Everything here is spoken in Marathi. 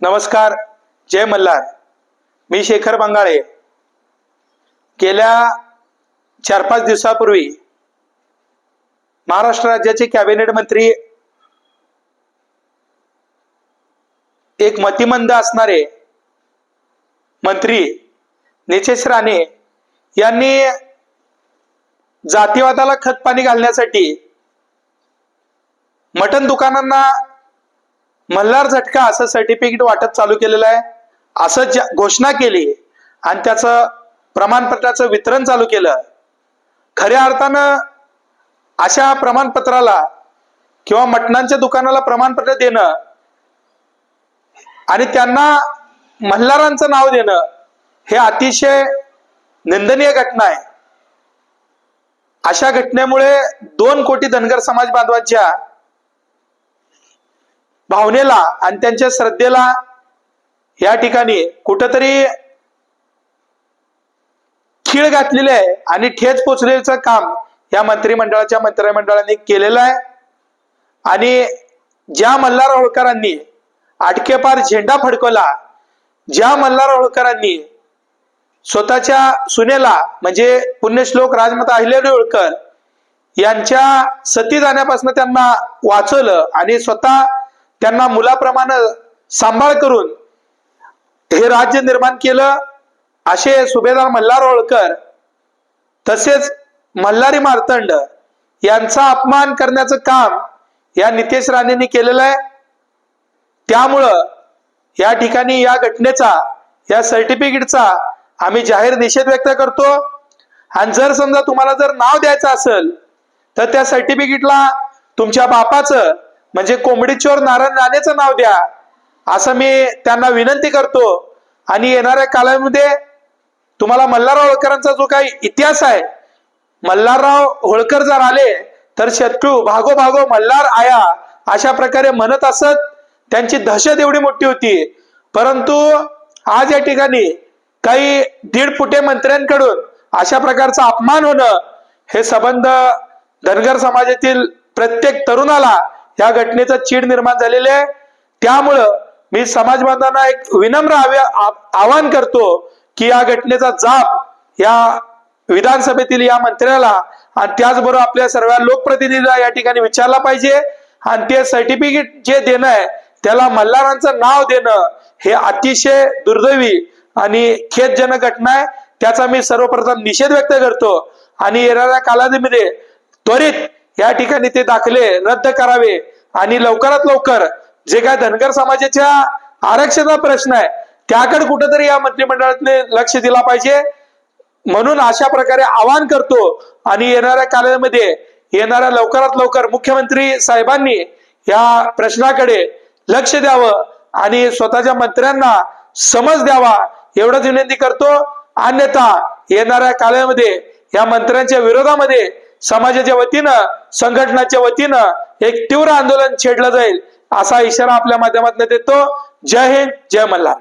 नमस्कार जय मल्हार. मी शेखर बंगाळे. गेल्या चार पाच दिवसापूर्वी महाराष्ट्र राज्याचे कॅबिनेट मंत्री एक मतिमंद असणारे मंत्री नितेश राणे यांनी जातीवादाला खतपाणी घालण्यासाठी मटन दुकानांना मल्हार झटका असं सर्टिफिकेट वाटप चालू केलेलं आहे. असं ज्या- घोषणा केली आणि त्याचं प्रमाणपत्राचं वितरण चालू केलं. खऱ्या अर्थानं अशा प्रमाणपत्राला किंवा मटणांच्या दुकानाला प्रमाणपत्र देणं आणि त्यांना मल्हारांचं नाव देणं हे अतिशय निंदनीय घटना आहे. अशा घटनेमुळे दोन कोटी धनगर समाज बांधवांच्या भावनेला आणि त्यांच्या श्रद्धेला या ठिकाणी कुठंतरी खीळ घातलेली आहे आणि ठेच पोचलेचं काम या मंत्रिमंडळाच्या मंत्रिमंडळाने केलेलं आहे. आणि ज्या मल्हार होळकरांनी आटकेपार झेंडा फडकवला ज्या मल्हार होळकरांनी स्वतःच्या सुनेला म्हणजे पुण्यश्लोक राजमाता अहिल्यादेवी होळकर यांच्या सती जाण्यापासून त्यांना वाचवलं आणि स्वतः त्यांना मुलाप्रमाणे सांभाळ करून हे राज्य निर्माण केलं. असे सुभेदार मल्हार होळकर तसेच मल्हारी मार्तंड यांचा अपमान करण्याचं काम या नितेश राणेंनी केलेलं आहे. त्यामुळं या ठिकाणी या घटनेचा या सर्टिफिकेटचा आम्ही जाहीर निषेध व्यक्त करतो. आणि जर समजा तुम्हाला जर नाव द्यायचं असेल तर त्या सर्टिफिकेटला तुमच्या बापाचं म्हणजे कोंबडीचोर नारायण राणेचं नाव द्या. असं मी त्यांना विनंती करतो. आणि येणाऱ्या काळामध्ये तुम्हाला मल्हारराव होळकरांचा जो काही इतिहास आहे मल्हारराव होळकर जर आले तर शत्रू भागो भागो मल्हार आया अशा प्रकारे म्हणत असत त्यांची दहशत एवढी मोठी होती. परंतु आज या ठिकाणी काही दीड फुटे मंत्र्यांकडून अशा प्रकारचा अपमान होणं हे संबंध धनगर समाजातील प्रत्येक तरुणाला त्या घटनेचं चीड निर्माण झालेली आहे. त्यामुळं मी समाज बांधवांना एक विनम्र आवाहन करतो की या घटनेचा जाप या विधानसभेतील या मंत्र्याला आणि त्याचबरोबर आपल्या सर्व लोकप्रतिनिधीला या ठिकाणी विचारला पाहिजे. आणि ते सर्टिफिकेट जे देणं आहे त्याला मल्हारांचं नाव देणं हे अतिशय दुर्दैवी आणि खेदजनक घटना आहे. त्याचा मी सर्वप्रथम निषेध व्यक्त करतो. आणि येणाऱ्या कालावधीमध्ये त्वरित या ठिकाणी ते दाखले रद्द करावे. आणि लवकरात लवकर जे काय धनगर समाजाच्या आरक्षणाचा प्रश्न आहे त्याकडे कुठेतरी या मंत्रिमंडळातले लक्ष दिला पाहिजे. म्हणून अशा प्रकारे आवाहन करतो आणि येणाऱ्या कालामध्ये येणाऱ्या लवकरात लवकर मुख्यमंत्री साहेबांनी या प्रश्नाकडे लक्ष द्यावं आणि स्वतःच्या मंत्र्यांना समज द्यावा एवढंच विनंती करतो. अन्यथा येणाऱ्या काळामध्ये या मंत्र्यांच्या विरोधामध्ये समाजाच्या वतीनं संघटनाच्या वतीनं एक तीव्र आंदोलन छेडलं जाईल असा इशारा आपल्या माध्यमातून देतो. जय हिंद जय मल्हार.